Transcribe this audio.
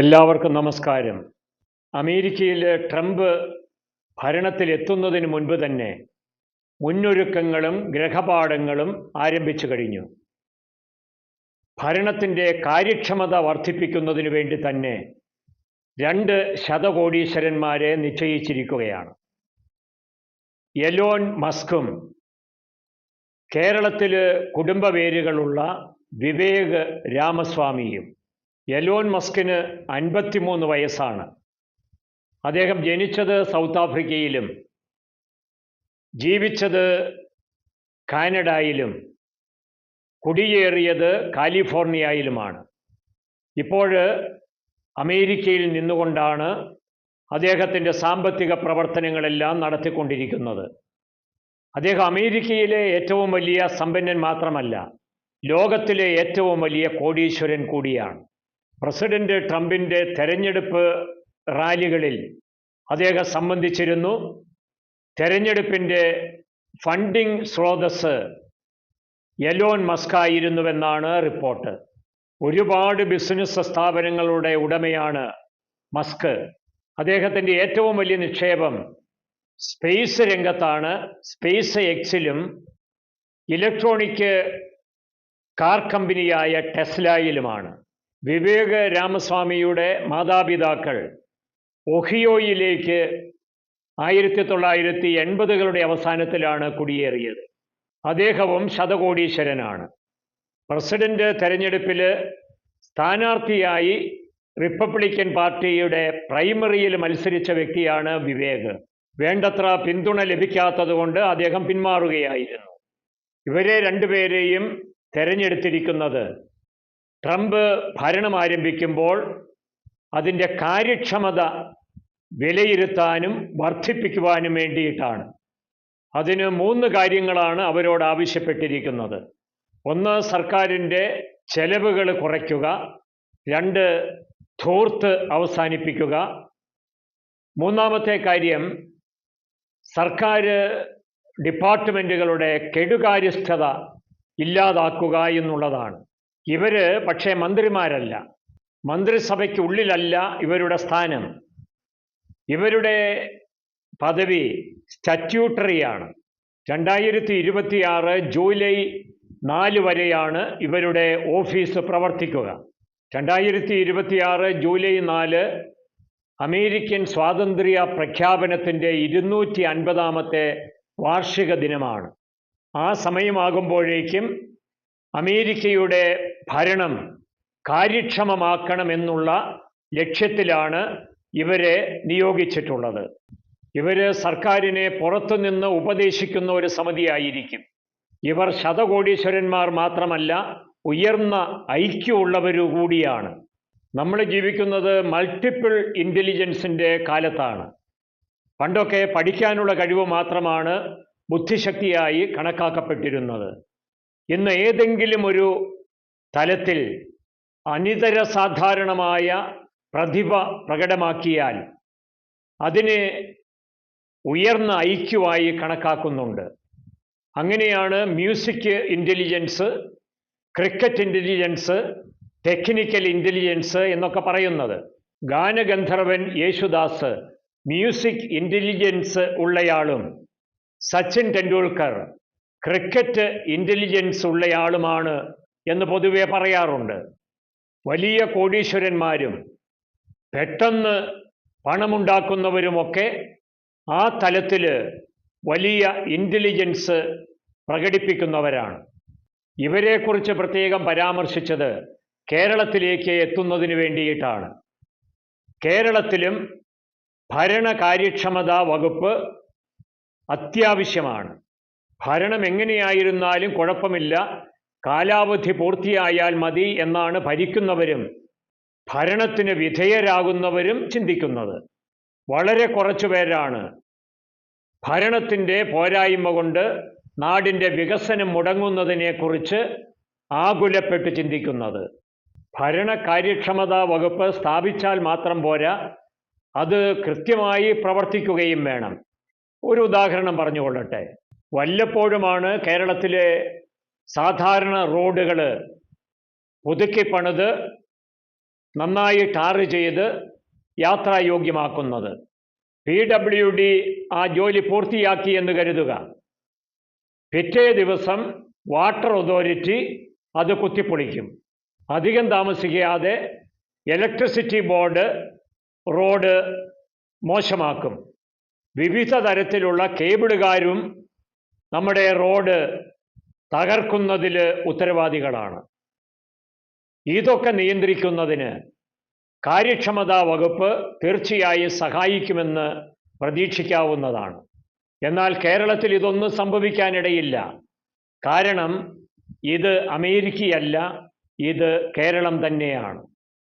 എല്ലാവർക്കും നമസ്കാരം. അമേരിക്കയിൽ ട്രംപ് ഭരണത്തിൽ ഭരണത്തിലെത്തുന്നതിന് മുൻപ് തന്നെ മുന്നൊരുക്കങ്ങളും ഗ്രഹപാഠങ്ങളും ആരംഭിച്ചു കഴിഞ്ഞു. ഭരണത്തിന്റെ കാര്യക്ഷമത വർദ്ധിപ്പിക്കുന്നതിന് വേണ്ടി തന്നെ രണ്ട് ശതകോടീശ്വരന്മാരെ നിശ്ചയിച്ചിരിക്കുകയാണ്. എലോൺ മസ്കും കേരളത്തിൽ കുടുംബവേരുകളുള്ള വിവേക് രാമസ്വാമിയും എലോൺ മസ്കിന് അൻപത്തിമൂന്ന് വയസ്സാണ്. അദ്ദേഹം ജനിച്ചത് സൗത്ത് ആഫ്രിക്കയിലും ജീവിച്ചത് കാനഡയിലും കുടിയേറിയത് കാലിഫോർണിയയിലുമാണ്. ഇപ്പോൾ അമേരിക്കയിൽ നിന്നുകൊണ്ടാണ് അദ്ദേഹത്തിന്റെ സാമ്പത്തിക പ്രവർത്തനങ്ങളെല്ലാം നടത്തിക്കൊണ്ടിരിക്കുന്നത്. അദ്ദേഹം അമേരിക്കയിലെ ഏറ്റവും വലിയ സമ്പന്നൻ മാത്രമല്ല ലോകത്തിലെ ഏറ്റവും വലിയ കോടീശ്വരൻ കൂടിയാണ്. പ്രസിഡന്റ് ട്രംപിന്റെ തെരഞ്ഞെടുപ്പ് റാലികളിൽ അദ്ദേഹം സംബന്ധിച്ചിരുന്നു. തെരഞ്ഞെടുപ്പിന്റെ ഫണ്ടിംഗ് സ്രോതസ് എലോൺ മസ്കായിരുന്നുവെന്നാണ് റിപ്പോർട്ട്. ഒരുപാട് ബിസിനസ് സ്ഥാപനങ്ങളുടെ ഉടമയാണ് മസ്ക്. അദ്ദേഹത്തിന്റെ ഏറ്റവും വലിയ നിക്ഷേപം സ്പേസ് രംഗത്താണ്. സ്പേസ് എക്സിലും ഇലക്ട്രോണിക് കാർ കമ്പനിയായ ടെസ്ലയിലുമാണ്. വിവേക് രാമസ്വാമിയുടെ മാതാപിതാക്കൾ ഒഹിയോയിലേക്ക് ആയിരത്തി തൊള്ളായിരത്തി എൺപതുകളുടെ അവസാനത്തിലാണ് കുടിയേറിയത്. അദ്ദേഹവും ശതകോടീശ്വരനാണ്. പ്രസിഡന്റ് തെരഞ്ഞെടുപ്പിൽ സ്ഥാനാർത്ഥിയായി റിപ്പബ്ലിക്കൻ പാർട്ടിയുടെ പ്രൈമറിയിൽ മത്സരിച്ച വ്യക്തിയാണ് വിവേക്. വേണ്ടത്ര പിന്തുണ ലഭിക്കാത്തതുകൊണ്ട് അദ്ദേഹം പിന്മാറുകയായിരുന്നു. ഇവരെ രണ്ടുപേരെയും തെരഞ്ഞെടുത്തിരിക്കുന്നത് ട്രംപ് ഭരണം ആരംഭിക്കുമ്പോൾ അതിന്റെ കാര്യക്ഷമത വിലയിരുത്താനും വർദ്ധിപ്പിക്കുവാനും വേണ്ടിയിട്ടാണ്. അതിന് മൂന്ന് കാര്യങ്ങളാണ് അവരോട് ആവശ്യപ്പെട്ടിരിക്കുന്നത്. ഒന്ന് സർക്കാരിന്റെ ചെലവുകൾ കുറയ്ക്കുക. രണ്ട് ധൂർത്ത് അവസാനിപ്പിക്കുക. മൂന്നാമത്തെ കാര്യം സർക്കാർ ഡിപ്പാർട്ട്മെന്റുകളുടെ കെടുകാര്യസ്ഥത ഇല്ലാതാക്കുക എന്നുള്ളതാണ്. ഇവർ പക്ഷേ മന്ത്രിമാരല്ല. മന്ത്രിസഭയ്ക്കുള്ളിലല്ല ഇവരുടെ സ്ഥാനം. ഇവരുടെ പദവി സ്റ്റാറ്റ്യൂട്ടറിയാണ്. രണ്ടായിരത്തി ഇരുപത്തിയാറ് ജൂലൈ നാല് വരെയാണ് ഇവരുടെ ഓഫീസ് പ്രവർത്തിക്കുക. രണ്ടായിരത്തി ഇരുപത്തിയാറ് ജൂലൈ നാല് അമേരിക്കൻ സ്വാതന്ത്ര്യ പ്രഖ്യാപനത്തിന്റെ ഇരുന്നൂറ്റി അൻപതാമത്തെ വാർഷിക ദിനമാണ്. ആ സമയമാകുമ്പോഴേക്കും അമേരിക്കയുടെ ഭരണം കാര്യക്ഷമമാക്കണമെന്നുള്ള ലക്ഷ്യത്തിലാണ് ഇവരെ നിയോഗിച്ചിട്ടുള്ളത്. ഇവർ സർക്കാരിനെ പുറത്തുനിന്ന് ഉപദേശിക്കുന്ന ഒരു സമിതിയായിരിക്കും. ഇവർ ശതകോടീശ്വരന്മാർ മാത്രമല്ല ഉയർന്ന ഐക്യമുള്ളവരു കൂടിയാണ്. നമ്മൾ ജീവിക്കുന്നത് മൾട്ടിപ്പിൾ ഇന്റലിജൻസിന്റെ കാലത്താണ്. പണ്ടൊക്കെ പഠിക്കാനുള്ള കഴിവ് മാത്രമാണ് ബുദ്ധിശക്തിയായി കണക്കാക്കപ്പെട്ടിരുന്നത്. ഇന്ന് ഏതെങ്കിലും ഒരു തലത്തിൽ അനിതര സാധാരണമായ പ്രതിഭ പ്രകടമാക്കിയാൽ അതിനെ ഉയർന്ന ഐക്യുവായി കണക്കാക്കുന്നുണ്ട്. അങ്ങനെയാണ് music intelligence cricket intelligence technical intelligence എന്നൊക്കെ പറയുന്നത്. ഗാനഗന്ധർവൻ യേശുദാസ് മ്യൂസിക് ഇന്റലിജൻസ് ഉള്ളയാളും സച്ചിൻ ടെണ്ടുൽക്കർ ക്രിക്കറ്റ് ഇന്റലിജൻസ് ഉള്ളയാളുമാണ് എന്ന് പൊതുവെ പറയാറുണ്ട്. വലിയ കോടീശ്വരന്മാരും പെട്ടെന്ന് പണമുണ്ടാക്കുന്നവരുമൊക്കെ ആ തലത്തിൽ വലിയ ഇന്റലിജൻസ് പ്രകടിപ്പിക്കുന്നവരാണ്. ഇവരെക്കുറിച്ച് പ്രത്യേകം പരാമർശിച്ചത് കേരളത്തിലേക്ക് എത്തുന്നതിന് വേണ്ടിയിട്ടാണ്. കേരളത്തിലും ഭരണകാര്യക്ഷമതാ വകുപ്പ് അത്യാവശ്യമാണ്. ഭരണം എങ്ങനെയായിരുന്നാലും കുഴപ്പമില്ല. കാലാവധി പൂർത്തിയായാൽ മതി എന്നാണ് ഭരിക്കുന്നവരും ഭരണത്തിന് വിധേയരാകുന്നവരും ചിന്തിക്കുന്നത്. വളരെ കുറച്ചു പേരാണ്. ഭരണത്തിന്റെ പോരായ്മ കൊണ്ട് നാടിന്റെ വികസനം മുടങ്ങുന്നതിനെക്കുറിച്ച് ആകുലപ്പെട്ട് ചിന്തിക്കുന്നത്. ഭരണ കാര്യക്ഷമതാ വകുപ്പ് സ്ഥാപിച്ചാൽ മാത്രം പോരാ. അത് കൃത്യമായി പ്രവർത്തിക്കുകയും വേണം. ഒരു ഉദാഹരണം പറഞ്ഞുകൊള്ളട്ടെ. വല്ലപ്പോഴുമാണ് കേരളത്തിലെ സാധാരണ റോഡുകൾ പുതുക്കി പണിത് നന്നായി ടാർ ചെയ്ത് യാത്രായോഗ്യമാക്കുന്നത്. പി ഡബ്ല്യു ഡി ആ ജോലി പൂർത്തിയാക്കി എന്ന് കരുതുക. പിറ്റേ ദിവസം വാട്ടർ അതോറിറ്റി അത് കുത്തിപ്പൊളിക്കും. അധികം താമസിക്കാതെ ഇലക്ട്രിസിറ്റി ബോർഡ് റോഡ് മോശമാക്കും. വിവിധ തരത്തിലുള്ള കേബിളുകാരും നമ്മുടെ റോഡ് തകർക്കുന്നതിൽ ഉത്തരവാദികളാണ്. ഇതൊക്കെ നിയന്ത്രിക്കുന്നതിന് കാര്യക്ഷമതാ വകുപ്പ് തീർച്ചയായും സഹായിക്കുമെന്ന് പ്രതീക്ഷിക്കാവുന്നതാണ്. എന്നാൽ കേരളത്തിൽ ഇതൊന്നും സംഭവിക്കാനിടയില്ല. കാരണം ഇത് അമേരിക്കയല്ല ഇത് കേരളം തന്നെയാണ്.